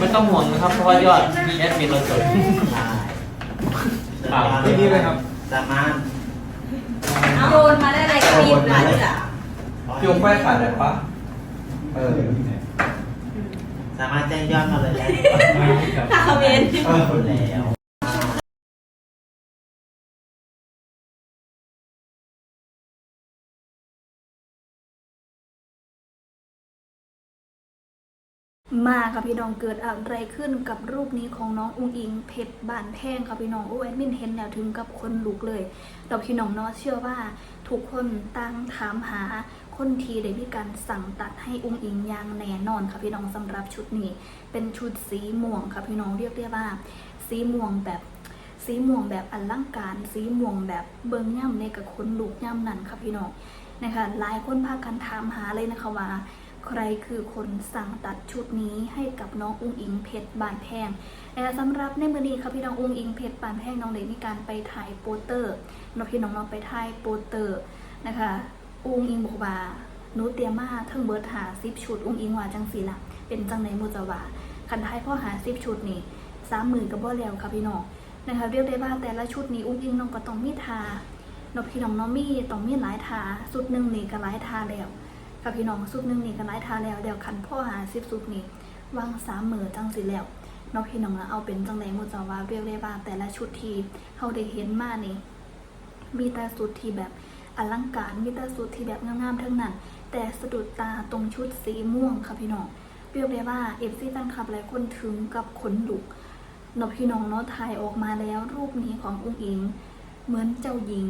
ไม่ต้องห่วงนะครับเพราะว่ายอดมีแอดมินเราจดครับที่นี่เลยครับสามารถโยนมาได้เลยก็มีบลัดจ้ะโยงไฟขาดได้ปะเออสามารถแจ้งยอดมาเลยได้ถ้าเขาเมนเออแล้ว มาค่ะพี่น้องเกิดอะไรขึ้นกับรูปนี้ของน้องอุ้งอิงเพชรบานแพงค่ะพี่น้องโอ้แอดมินเห็นแล้วถึงกับคนลุกเลยเราพี่น้องเนาะเชื่อว่าทุกคนตั้งถามหาคนทีได้มีการสั่งตัดให้อุ้งอิงอย่างแน่นอนค่ะพี่น้องสำหรับชุดนี้ เป็นชุดสีม่วงค่ะพี่น้องเรียกได้ว่า สีม่วงแบบสีม่วงแบบอลังการ สีม่วงแบบเบิงย่ำในกับคนลุกย่ำนั่นค่ะพี่น้องนะคะหลายคนพากันถามหาเลยนะคะว่า ใครคือคนสั่งตัดชุดนี้ให้กับน้องอุ้งอิงเพชรบานแพงและสำหรับในมือนี้ค่ะพี่น้องอุ้งอิงเพชรบานแพงน้องเลยมีการไปถ่ายโปสเตอร์น้องพี่น้องน้องไปถ่ายโปสเตอร์นะคะอุ้งอิงบอกว่าหนูเตรียมมาเทั้งเบิร์ดหาซิปชุดอุ้งอิงว่าจังสีละเป็นจังในมูจว่าคันท้ายพ่อหาซิปชุดนี่สามหมื่นกับบ่แล้วค่ะพี่น้องนะคะเรียกได้ว่าแต่ละชุดนี้อุ้งอิงน้องก็ต้องมีทาน้องพี่น้องน้องมีต้องมีหลายทาสุดหนึ่งนี่ก็หลายทาแล้ว กับพี่น้องสุดหนึ่งนี่ก็ไล่ทาแล้วเดี๋ยวคันพ่อหาสิบสุดนี่วางสามมือจังสิแล้วน้องพี่น้องนะเอาเป็นจังไหนมูจาว่าเรียกได้ว่าแต่ละชุดทีเขาได้เห็นมานี่ มีแต่สุดที่แบบอลังการมีแต่สุดที่แบบงามๆทั้งนั้น แต่สะดุดตาตรงชุดสีม่วงค่ะพี่น้องเรียกได้ว่าเอฟซีแฟนคลับหลายคนถึงกับขนลุกนาะพี่น้องเนาะถ่ายออกมาแล้วรูปนี้ของอุ้งอิง เหมือนเจ้าหญิง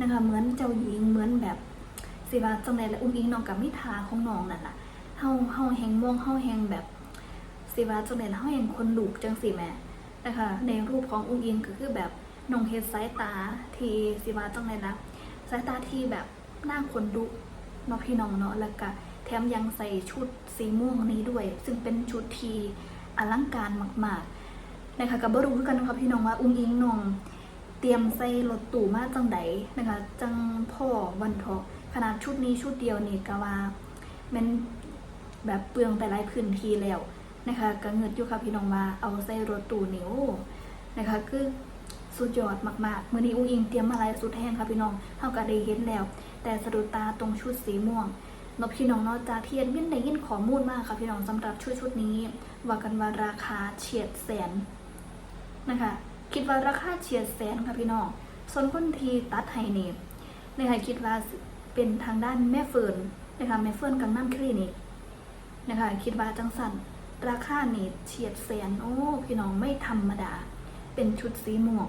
นะคะเหมือนเจ้าหญิงเหมือนแบบ สิว่าจังไดและอุ้งอิงน้องกับมิทาของน้องนั่นน่ะเฮาเฮาแหงม่วงเฮาแหงแบบสิว่าจังไดและเฮาแหงคนลูกจังสิแม่นะคะในรูปของอุ้งอิงก็คือแบบน้องเฮ็ดสายตาที่สิว่าจังไดละสายตาที่แบบหน้าคนดุเนาะพี่น้องเนาะแล้วก็แถมยังใส่ชุดสีม่วงนี้ด้วย ซึ่งเป็นชุดที่อลังการมากๆนะคะก็บ่รู้คือกันนะคะพี่น้องว่าอุ้งอิงน้องเตรียมใส่รถตู้มาจังใดนะคะจังพ่อวันทาะ ขนาดชุดนี้ชุดเดียวนี่ก็ว่ามันแบบเปลืองไปหลายพื้นที่แล้วนะคะก็เงิดอยู่ค่ะพี่น้องว่าเอาใส่รถตู้นี่โอ้นะคะคือสุดยอดมากๆ มื้อนี้อุ้งอิงเตรียมมาลายสุดแห้งค่ะพี่น้องเฮาก็ได้เห็นแล้ว แต่สะดุดตาตรงชุดสีม่วงนพี่น้องเนอกจากเทียนมินได้ยินข้อมูลมากค่ะพี่น้องสำหรับชุดชุดนี้ ว่ากันว่าราคาเฉียดแสนนะคะ คิดว่าราคาเฉียดแสนค่ะพี่น้องส่วนคนทีตัดให้นี่นะคะคิดว่า เป็นทางด้านแม่เฟิร์นนะคะแม่เฟิร์นกังน้ำคลินิกนะคะคิดว่าจังสันราคานี่เฉียดแสนโอ้พี่น้องไม่ธรรมดา เป็นชุดสีม่วง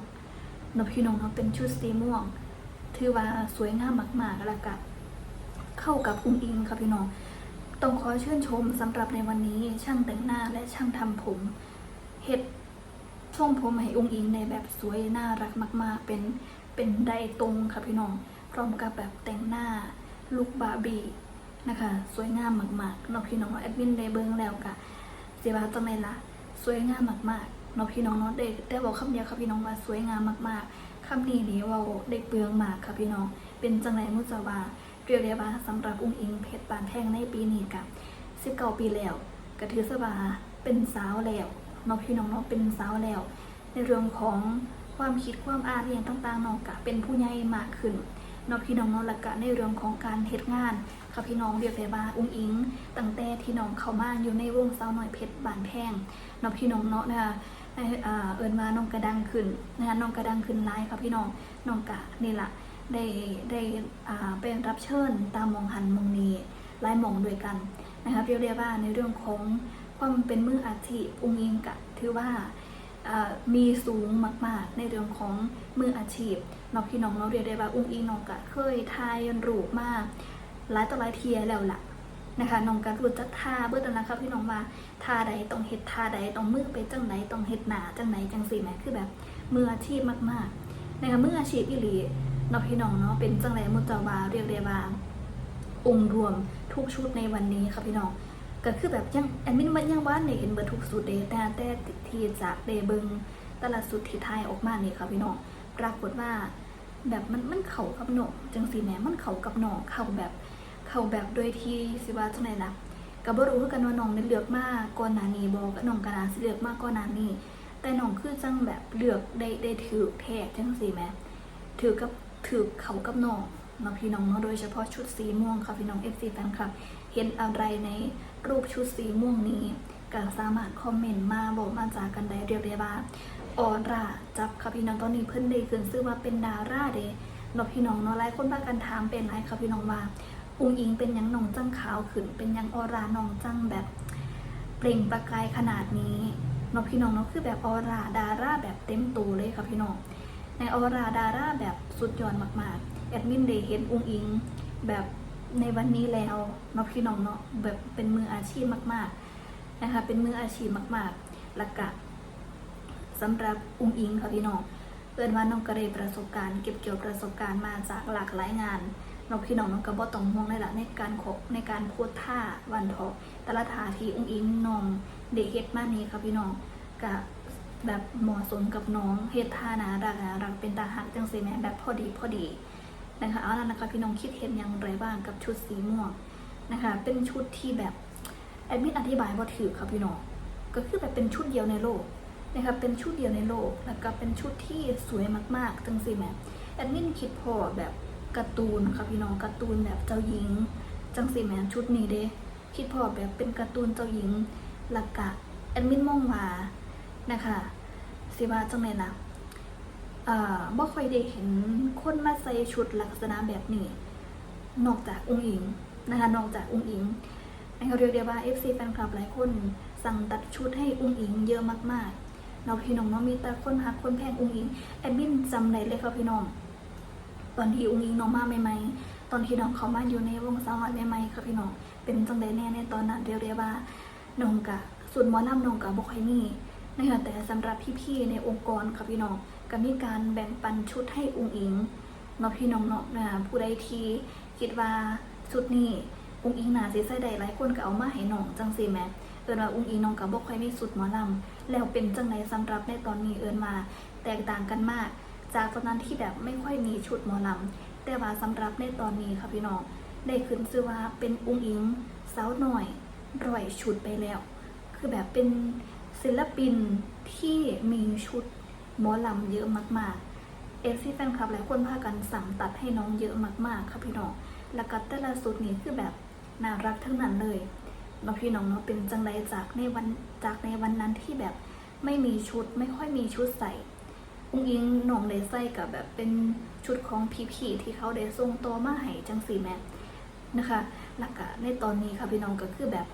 นพี่น้องเนาะเป็นชุดสีม่วง ถือว่าสวยงามมากๆแล้วก็เข้ากับอุ้งอิงค่ะพี่น้องต้องขอชื่นชมสำหรับในวันนี้ช่างแต่งหน้าและช่างทำผมเฮ็ดช่วงผมให้อุ้งอิงในแบบสวยน่ารักมาก ๆ เป็นเป็นไดตรงค่ะพี่น้อง พร้อมกับแบบแต่งหน้าลูกบาร์บี้นะคะ สวยงามมากๆเนาะพี่น้องแอดมินได้เบิ้งแล้วกะเสียบาจังไดล่ะสวยงามมากๆเนาะพี่น้องเนาะได้ได้บอกคำเดียวค่ะพี่น้องว่าสวยงามมากๆคำนี้นี่เว่าได้เปลืองมากค่ะพี่น้องเป็นจังไรมุจาวาเรียกได้ว่าสำหรับอุ้งอิงเพชรปานแท่งในปีนี้กับ19ปีแล้วก็ถือซะว่าเป็นสาวแล้วเนาะพี่น้องเนาะเป็นสาวแล้ว ในเรื่องของความคิดความอ่านอย่างต่างๆเนาะกะเป็นผู้ใหญ่มากขึ้น เนาะพี่น้องเนาะและกะในเรื่องของการเฮ็ดงานค่ะพี่น้องเรียกได้ว่าอุ้งอิงตั้งแต่ที่น้องเข้ามาอยู่ในวงเสาหน่อยเพชรบานแพงเนาะพี่น้องเนาะนะคะในอ่าเอิญมาน้องกระดังขึ้นนะคะน้องกระดังขึ้นไลน์ค่ะพี่น้องน้องกะนี่แหละได้ได้อ่าเป็นรับเชิญตามมองหันมองนีไล่มองด้วยกันนะคะเรียกได้ว่าในเรื่องของความเป็นมืออาชีพอุ้งอิงกะถือว่า มีสูงมาก ๆ ในเรื่องของมืออาชีพเนาะพี่น้องเราเรียกได้ว่าอุ้งอิงน้องกะเคยทายรูปมากหลายต่อหลายเทียแล้วล่ะนะคะน้องกะรู้จักท่าเบิดแล้วนะคะพี่น้องว่าท่าใดต้องเฮ็ดท่าใดต้องมือไปจังไหนต้องเฮ็ดหนาจังไหนจังสีแหมคือแบบมืออาชีพมากๆนะคะมืออาชีพอีหลีเนาะพี่น้องเนาะเป็นจังไรมุจาวาเรียกได้ว่าองค์รวมทุกชุดในวันนี้ค่ะพี่น้อง ก็คือแบบยังแอดมินมันยังว่าในเห็นเบอร์ทุกสุดเดแต่แต่ทีจากเดเบิงแต่ละสุดที่ทายออกมานี่ค่ะพี่น้องปรากฏว่าแบบมันมันเข่ากับหนองจังสีแหนมันเข่ากับหนองเข่าแบบเข่าแบบโดยที่สิว่าจังไหนล่ะก็บ่รู้คือกันว่าน้องได้เลือกมาก่อนหน้านี้บ่ก็น้องก็น่าสิเลือกมาก่อนหน้านี้แต่น้องคือจังแบบเลือกได้ได้ถือแท้จังซี่แหมถือกับถือเขากับน้องเนาพี่น้องเนาะโดยเฉพาะชุดสีม่วงค่ะพี่น้อง FC แฟนคลับเห็นอะไรใน รูปชุดสีม่วงนี้ก็สามารถคอมเมนต์มาบอกมาจากกันได้เรียกได้ว่าออร่าจับค่ะพี่น้องตอนนี้เพิ่นได้ขึ้นชื่อว่าเป็นดาราเดเนาะพี่น้องเนาะหลายคนพากันถามเป็นไรค่ะพี่น้องว่าอุ้งอิงเป็นยังน้องจังขาวขึ้น เป็นยังออร่าน้องจังแบบเปล่งประกายขนาดนี้เนาะพี่น้องเนาะคือแบบออร่าดาราแบบเต็มตัวเลยค่ะพี่น้องในออร่าดาราแบบสุดยอดมากๆแอดมินได้เห็นอุ้งอิงแบบ ในวันนี้แล้วเนาะพี่น้องเนาะแบบเป็นมืออาชีพมาก ๆนะคะ เป็นมืออาชีพมากๆแล้วก็สำหรับอุ้งอิงค่ะพี่น้องเอินว่าน้องก็ได้ประสบการณ์เก็บเกี่ยวประสบการณ์มาจากหลากหลายงานเราพี่น้องน้องก็บ่ต้องห่วงเลยล่ะในการขบในการโพสท่าวันทอแต่ละท่าที่อุ้งอิงน้องเด็กเฮ็ดมานี้ครับพี่น้องก็แบบเหมาะสมกับน้องเฮ็ดท่านารักนารักเป็นตาหักจังซี่แม่แบบพอดีพอดี นะคะเอาล่ะนะคะพี่น้องคิดเห็นอย่างไรบ้างกับชุดสีม่วงนะคะ เป็นชุดที่แบบแอดมินอธิบายบ่าถือครับพี่น้องก็คือแบบเป็นชุดเดียวในโลกนะคะเป็นชุดเดียวในโลก แล้วก็เป็นชุดที่สวยมากๆจังซี่แม่แอดมินคิดพอแบบการ์ตูนค่ะพี่น้องการ์ตูนแบบเจ้าหญิง จังสีแมนชุดนี้เด้คิดพอแบบเป็นการ์ตูนเจ้าหญิงหลักกะแอดมินมองว่านะคะสิว่าจังไหนนะ บ่ค่อยได้เห็นคนมาใส่ชุดลักษณะแบบนี้ นอกจากองค์หญิงนะคะนอกจากองค์หญิงนะคะเรียกได้ว่า FC แฟนคลับหลายคนสั่งตัดชุดให้องค์หญิงเยอะมากๆเราพี่น้องเนาะมีแต่คนฮักคนแพงองค์หญิงแอดมินจำได้เลยค่ะพี่น้องตอนที่อุ้งอิงน้องมาใหม่ๆตอนที่น้องเขามาอยู่ในวงสาวน้อยใหม่ๆค่ะพี่น้องเป็นจังไดแน่ในตอนนั้นเรียกได้ว่าน้องกะส่วนหมอลำน้องกะบ่ค่อยมีนะคะแต่สำหรับพี่ๆในองค์กรค่ะพี่น้อง ก็มีการแบ่งปันชุดให้อุ้งอิงเนาะพี่น้องเนาะนะผู้ใดที่คิดว่าชุดนี้อุ้งอิงนาสิใส่ได้หลายคนก็เอามาให้น้องจังซี่แหมเอิ้นว่าอุ้งอิงน้องก็บ่ค่อยมีสุดหมอลำแล้วเป็นจังไดสำหรับในตอนนี้เอิ้นมาแตกต่างกันมาก จากตอนนั้นที่แบบไม่ค่อยมีชุดหมอลำแต่ว่าสำหรับในตอนนี้ค่ะพี่น้องได้ขึ้นชื่อว่าเป็นอุ้งอิงสาวหน่อยร้อยชุดไปแล้ว คือแบบเป็นศิลปินที่มีชุด หมอลำเยอะมากๆเอฟซีแฟนคลับหลายคนพากันสั่งตัดให้น้องเยอะมากๆค่ะพี่น้องแล้วก็แต่ละสุดนี้คือแบบน่ารักทั้งนั้นเลยเราพี่น้องเนาะเป็นจังไรจากในวันจากในวันนั้นที่แบบไม่มีชุดไม่ค่อยมีชุดใส่อุ้งอิงน้องได้ใส่กับแบบเป็นชุดของพี่ๆที่เขาได้ส่งตัวมาให้จังสีแม่นะคะหลักกะในตอนนี้ค่ะพี่น้องก็คือแบบ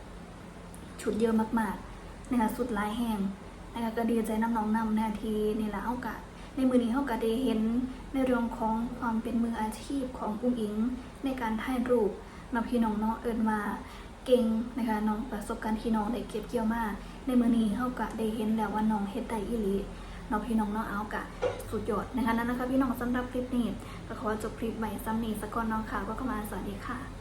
ชุดเยอะมากๆนะคะสุดลายแห้ง นะคะก็ดีใจน้ำน้องนำนาทีนี่แหละเฮากะในมือนี้เฮากะได้เห็นในเรื่องของความเป็นมืออาชีพของอุ้งอิง ในการถ่ายรูปน้องพี่น้องเนาะเอินมาเก่งนะคะน้องประสบการณ์ที่น้องได้เก็บเกี่ยวมาในมือนี้เฮากะได้เห็นแล้วว่าน้องเฮ็ดได้อีหลีเนาะพี่น้องเนาะเอากะสุดยอดนะคะนั่นนะคะพี่น้องสำหรับคลิปนี้ก็ขอจบคลิปไว้ซ้ำนี้สักก่อนเนาะค่ะก็เข้ามาสวัสดีค่ะ